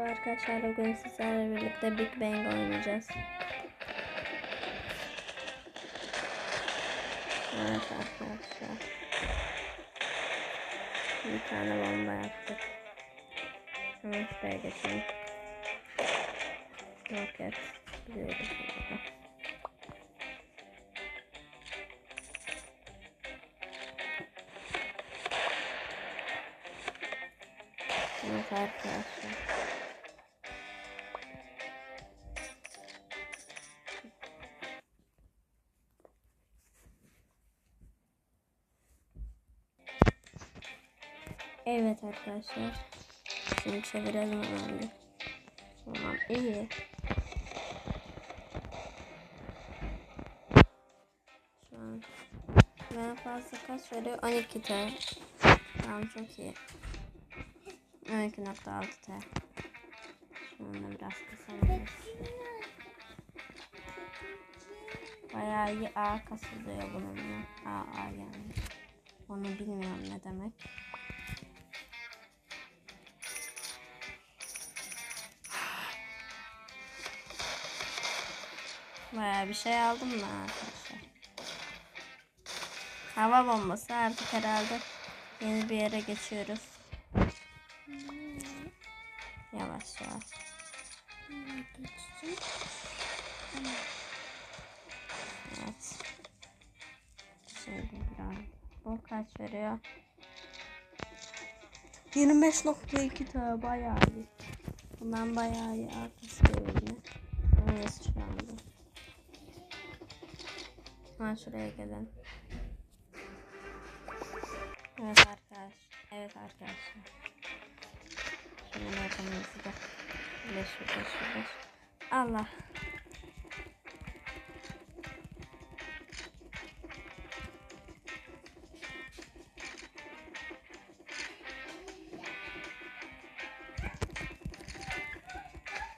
Arkadaşlar bugün sizlerle birlikte Big Bang oynayacağız. Evet arkadaşlar. Bir tane bomba yaptık. Hemen şuraya geçelim. Roket. Evet arkadaşlar. Evet arkadaşlar. Şimdi hemen bir. Tamam iyi. Şu an ben fazla kaç veriyor? 12 T. Tamam çok iyi. 12.6 T. Şunu biraz kısalım. Bayağı iyi A kasılıyor bununla. A A yani. Onu bilmiyorum ne demek. Bayağı bir şey aldım ben arkadaşlar. Hava bombası artık herhalde yeni bir yere geçiyoruz. Yavaş yavaş. Evet. Şimdi biraz. Bu kaç veriyor? 25.2 tane bayağı iyi. Bundan bayağı iyi arkası görünüyor. Evet şu anda. Hemen şuraya gelin. Evet arkadaş. Evet arkadaşlar. Şunu da yapalım size. Şurada şurada şurada. Allah.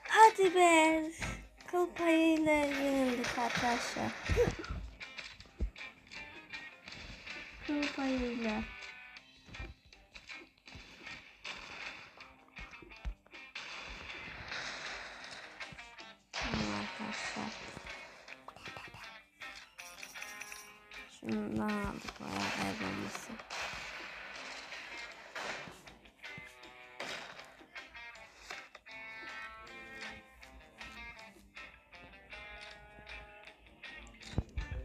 Hadi be. Kıl payıyla yenildik arkadaşlar. Payıyla. Tamam arkadaşlar. Şundan aldık bayağı ev bombası.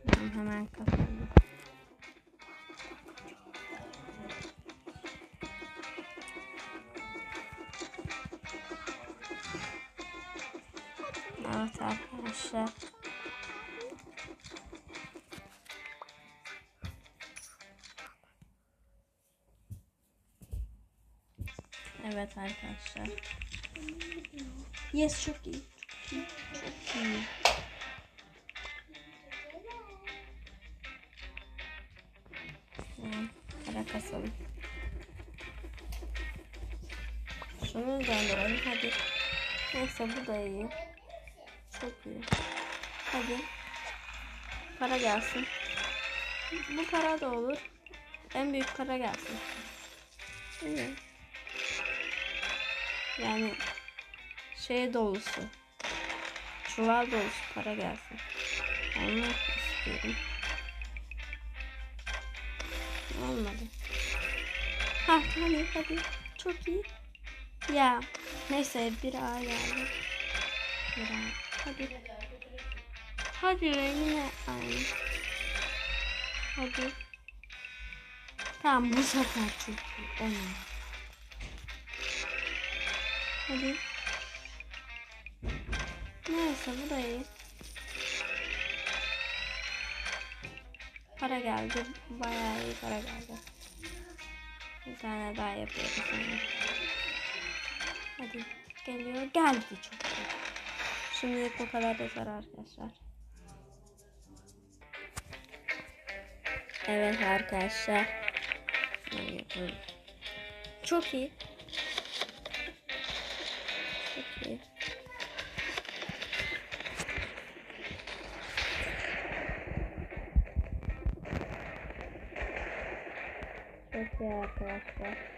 Ben hemen kapatalım. Evet arkadaşlar. Evet arkadaşlar. Yes çok iyi. Çok iyi. Tamam. Para kasalım. Şunu gönderelim hadi. Neyse bu da iyi. Çok iyi. Hadi. Para gelsin. Bu para da olur. En büyük para gelsin. İyi. Yani şey dolusu. Çuval dolusu para gelsin. Onu istiyorum. Olmadı. Ha hadi hadi. Çok iyi. Ya neyse bir A geldi. Bir A. Hadi. Hadi yine aynı. Hadi. Tamam bu sefer çok iyi. O ne? Hadi. Neyse bu da iyi. Para geldi. Bayağı iyi para geldi. Bir tane daha yapıyoruz. Hadi geliyor. Geldi çok iyi. Şimdilik bu kadar yeter arkadaşlar. Evet arkadaşlar. Çok iyi. Çok iyi. Çok iyi arkadaşlar.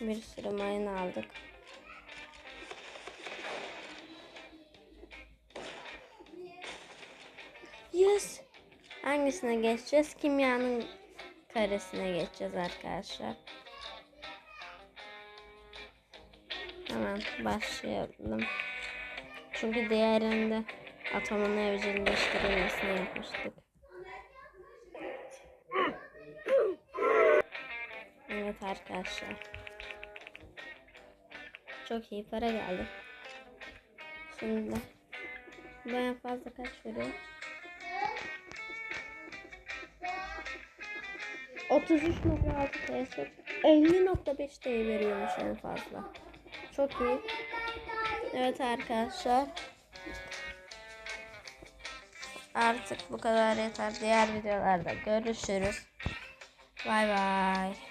Bir sürü mayın aldık. Yes. Hangisine geçeceğiz? Kimyanın karesine geçeceğiz arkadaşlar. Hemen başlayalım. Çünkü diğerinde atomun evcilleştirilmesini yapmıştık. Evet arkadaşlar. Çok iyi para geldi. Şimdi bu en fazla kaç veriyor? 33.6 TS 50.5 TL veriyormuş en fazla. Çok iyi. Evet arkadaşlar. Artık bu kadar yeter. Diğer videolarda görüşürüz. Bay bay.